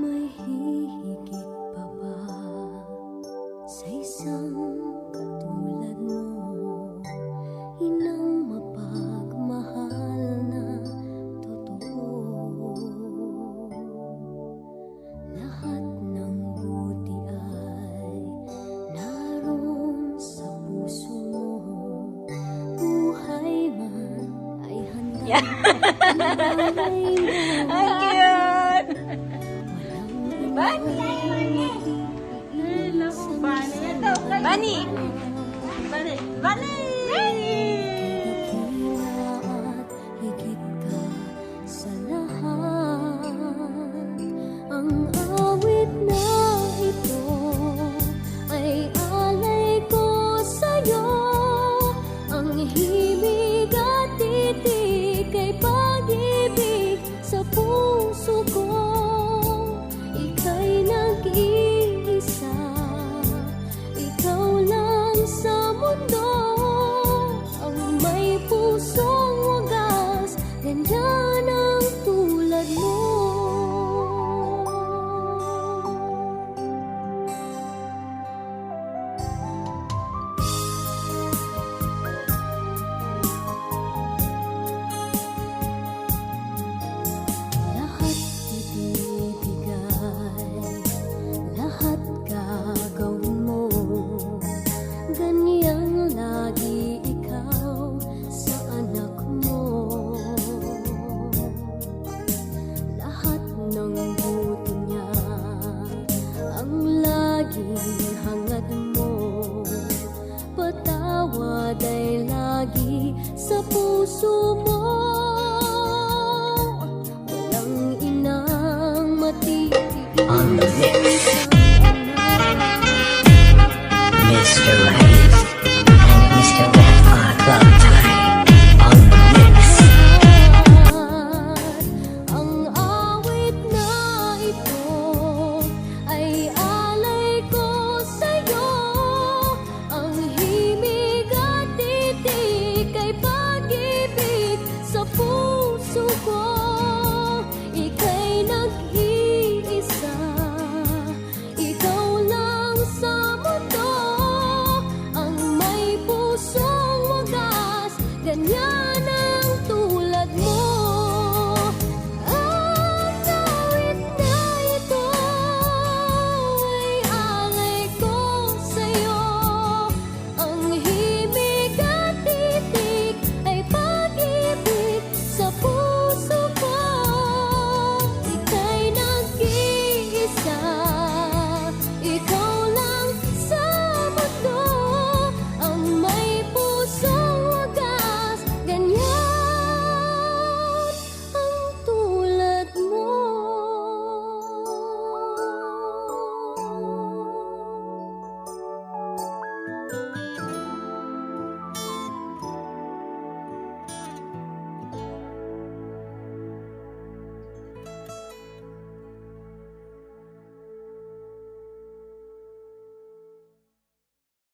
mahihigit mo Ang cute! Bunny! Bunny. Bunny! Bunny! Bunny! Mr.